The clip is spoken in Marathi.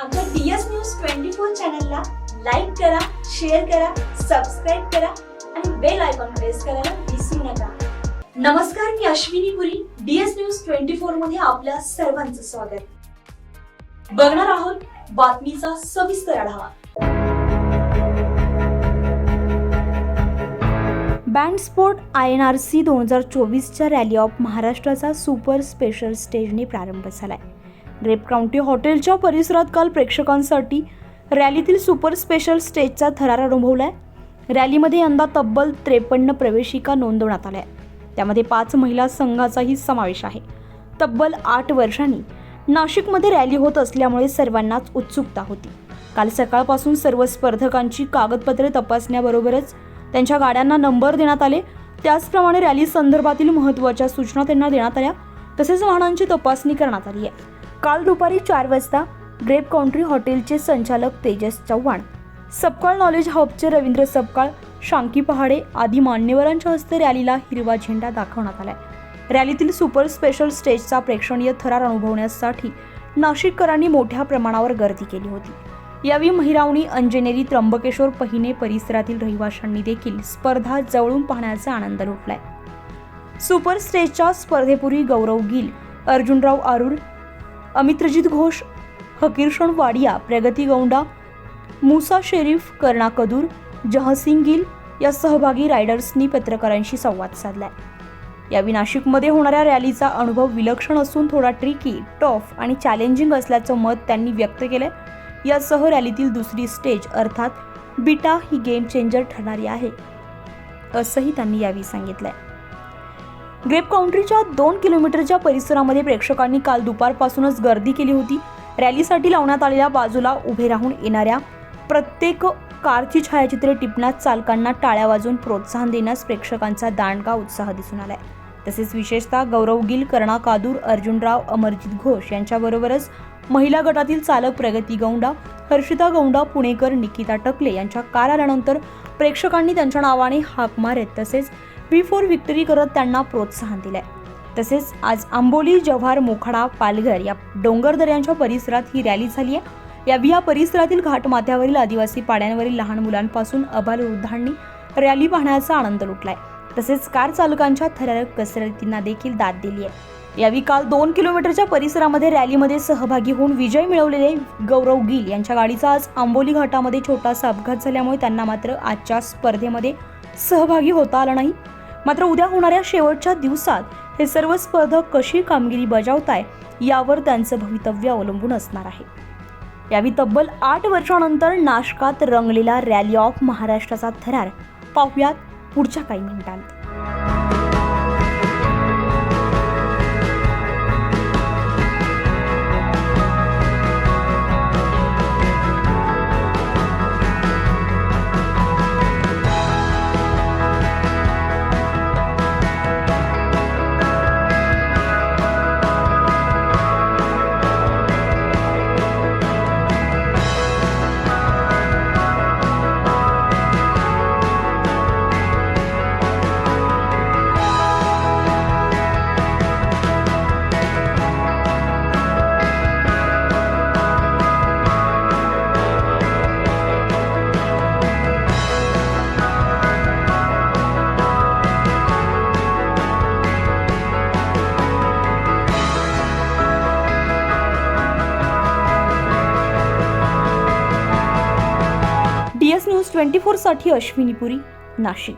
आमच्या डीएस न्यूज ट्वेंटी फोर चॅनलला लाईक करा शेअर करा सबस्क्राईब करा आणि बेल आयकॉन प्रेस करायला विसरू नका. नमस्कार मी Ashwini Puri DS news twenty फोरमध्ये आपल्या सर्वांचं स्वागत. बघणार आहोत बातमीचा सविस्तर आढावा. Band sport I N R C दोन हजार चोवीसच्या रॅली ऑफ महाराष्ट्राचा सुपर स्पेशल स्टेजने प्रारंभ झालाय. ग्रेप काउंटी हॉटेलच्या परिसरात काल प्रेक्षकांसाठी रॅलीतील सुपर स्पेशल स्टेजचा थरार अनुभवलाय. रॅलीमध्ये यंदा तब्बल त्रेपन्न प्रवेशिका नोंदवण्यात आल्या त्यामध्ये पाच महिला संघाचाही समावेश आहे. तब्बल आठ वर्षांनी नाशिकमध्ये रॅली होत असल्यामुळे सर्वांनाच उत्सुकता होती. काल सकाळपासून सर्व स्पर्धकांची कागदपत्रे तपासण्याबरोबरच त्यांच्या गाड्यांना नंबर देण्यात आले. त्याचप्रमाणे रॅली संदर्भातील महत्त्वाच्या सूचना त्यांना देण्यात आल्या. तसेच वाहनांची तपासणी करण्यात आली आहे. काल दुपारी चार वाजता ग्रेप काउंट्री हॉटेलचे संचालक तेजस चव्हाण सपकाळ नॉलेज हबचे रवींद्र सपकाळ शांकी पहाडे आदी मान्यवरांच्या हस्ते रॅलीला हिरवा झेंडा दाखवण्यात आलाय. रॅलीतील सुपर स्पेशल स्टेजचा प्रेक्षणीय थरार अनुभवण्यासाठी नाशिककरांनी मोठ्या प्रमाणावर गर्दी केली होती. यावेळी महिरावणी अंजनेरी त्र्यंबकेश्वर पहिने परिसरातील रहिवाशांनी देखील स्पर्धा जवळून पाहण्याचा आनंद लुटलाय. सुपर स्टेजच्या स्पर्धेपूर्वी गौरव गिल अर्जुनराव आरूर अमित्रजित घोष हकीरशण वाडिया प्रगती गौंडा मुसा शेरीफ कर्णा कदूर जहसिंग गिल या सहभागी रायडर्सनी पत्रकारांशी संवाद साधलाय. यावेळी नाशिकमध्ये होणाऱ्या रॅलीचा अनुभव विलक्षण असून थोडा ट्रिकी टफ आणि चॅलेंजिंग असल्याचं मत त्यांनी व्यक्त केलंय. यासह रॅलीतील दुसरी स्टेज अर्थात बिटा ही गेम चेंजर ठरणारी आहे असंही त्यांनी यावेळी सांगितलंय. ग्रेप काउंट्रीच्या दोन किलोमीटरच्या परिसरामध्ये प्रेक्षकांनी काल दुपारपासूनच गर्दी केली होती. रॅलीसाठी लावण्यात आलेल्या बाजूला उभे राहून येणाऱ्या प्रत्येक कारची छायाचित्रे टिपण्यात चालकांना टाळ्या वाजून प्रोत्साहन देण्यास प्रेक्षकांचा दांडगा उत्साह दिसून आलाय. तसेच विशेषतः गौरव गिल कर्णा कादूर अर्जुनराव अमरजित घोष यांच्याबरोबरच महिला गटातील चालक प्रगती गौंडा हर्षिता गौंडा पुणेकर निकिता टकले यांच्या कार आल्यानंतर प्रेक्षकांनी त्यांच्या नावाने हाक मारत. तसेच बी फोर व्हिक्टरी करत त्यांना प्रोत्साहन दिलंय. तसेच आज आंबोली जव्हार मोखाडा पालघर या डोंगरदऱ्यांच्या परिसरात ही रॅली झाली आहे. या या परिसरातील घाटमाथ्यावरील आदिवासी पाड्यांवरील लहान मुलांपासून अबाल वृद्धांनी रॅली पाहण्याचा आनंद लुटलाय. तसेच कार चालकांच्या थरारक कसरतींना देखील दाद दिली आहे. यावेळी काल दोन किलोमीटरच्या परिसरामध्ये रॅलीमध्ये सहभागी होऊन विजय मिळवलेले गौरव गिल यांच्या गाडीचा आज आंबोली घाटामध्ये छोटासा अपघात झाल्यामुळे त्यांना मात्र आजच्या स्पर्धेमध्ये सहभागी होता आला नाही. मात्र उद्या होणाऱ्या शेवटच्या दिवसात हे सर्व स्पर्धक कशी कामगिरी बजावताय यावर त्यांचं भवितव्य अवलंबून असणार आहे. यावेळी तब्बल आठ वर्षानंतर नाशकात रंगलेला रॅली ऑफ महाराष्ट्राचा थरार. पाहुयात पुढच्या काही मिनिटांत. न्यूज ट्वेंटी फोरसाठी अश्विनी पुरी नाशिक.